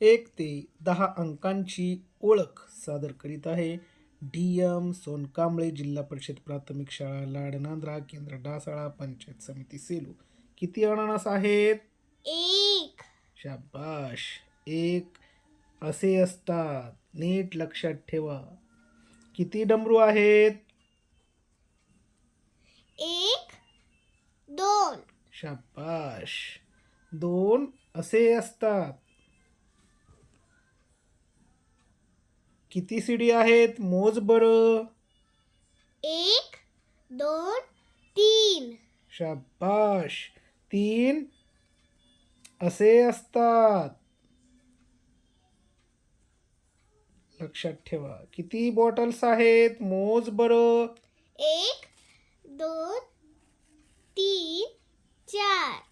एक ते दहा अंकांची ओळख सादर करीत आहे. डी एम सोनकांबळे जिल्हा परिषद प्राथमिक शाळा लाडनांद्रा केंद्र डासाळा पंचायत समिती सेलू. किती अननस आहेत? एक. शाबाश. एक. असे असतात. नीट लक्षात ठेवा. किती डमरू आहेत? एक. दोन. शाबाश. दोन असे असतात. किती सिडी आहेत? मोज बरं. एक दोन तीन. शाबाश. तीन असे असतात. लक्षात ठेवा. किती बॉटल्स आहेत? मोज बरं. एक दोन तीन चार.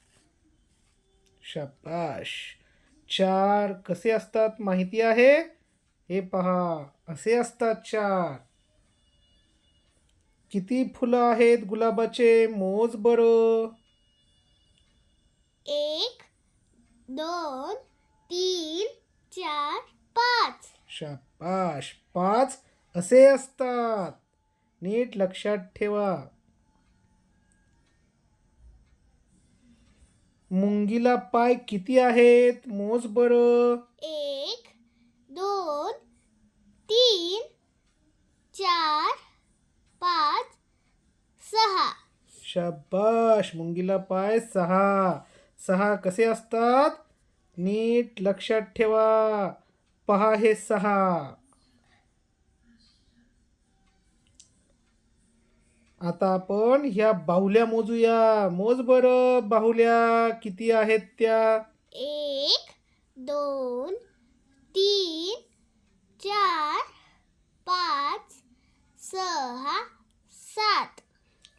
शाबाश. चार कसे असतात? माहिती आहे? हे पहा असे असतात चार. किती फुलं आहेत गुलाबाचे? मोज बरं. एक दोन तीन चार पाच. शाबाश पाच असे असतात. नीट लक्षात ठेवा. मुंगीला पाय किती आहेत? मोज बरं. एक दोन तीन चार पाच सहा. शाबाश मुंगीला पाय सहा. सहा कसे असतात? नीट लक्षात ठेवा. पहा हे सहा. आता आपण ह्या बाहुल्या मोजूया. मोज बरं बाहुल्या. किती आहेत त्या? एक दोन तीन चार पाच सहा सात.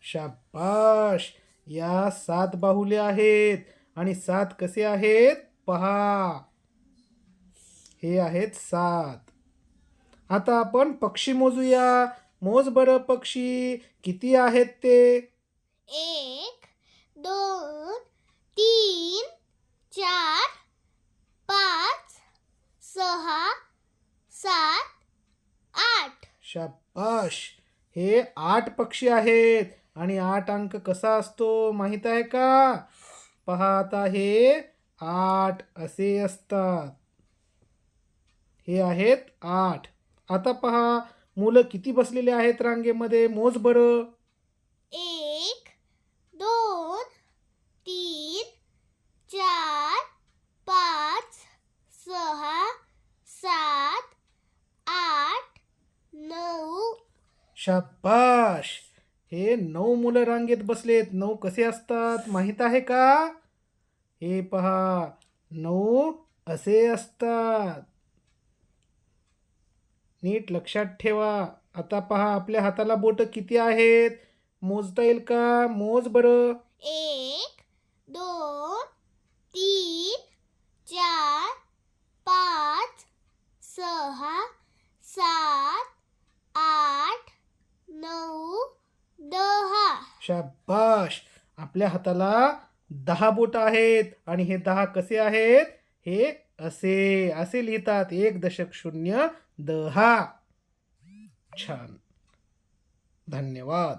शाबाश. या सात बाहुल्या आहेत. आणि सात कसे आहेत? पहा. हे आहेत सात. आता आपण पक्षी मोजूया. मोज बरं पक्षी. किती आहेत ते? एक दोन तीन चार पाच सहा सात आठ शाबाश. हे आठ पक्षी आहेत. आणि आठ अंक कसा असतो माहीत आहे का? पहा आता हे आठ असे असतात. हे आहेत आठ. आता पहा मुलं किती बसलेले आहेत रांगेमध्ये? मोज बरं एक दोन तीन चार पाच सहा सात आठ नऊ शाबाश. हे नऊ मुलं रांगेत बसलेत. नऊ कसे असतात माहीत आहे का? हे पहा. नऊ असे असतात. नीट लक्षात ठेवा. आता पहा आपल्या हाताला बोट किती आहेत? मोजता येईल का? मोज बरं एक दोन तीन चार पाच सहा सात आठ नऊ दहा शाबाश. आपल्या हाताला दहा बोट आहेत. आणि हे दहा कसे आहेत? हे असे असे लिहितात. एक दशक शून्य दहा. छान. धन्यवाद.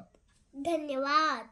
धन्यवाद.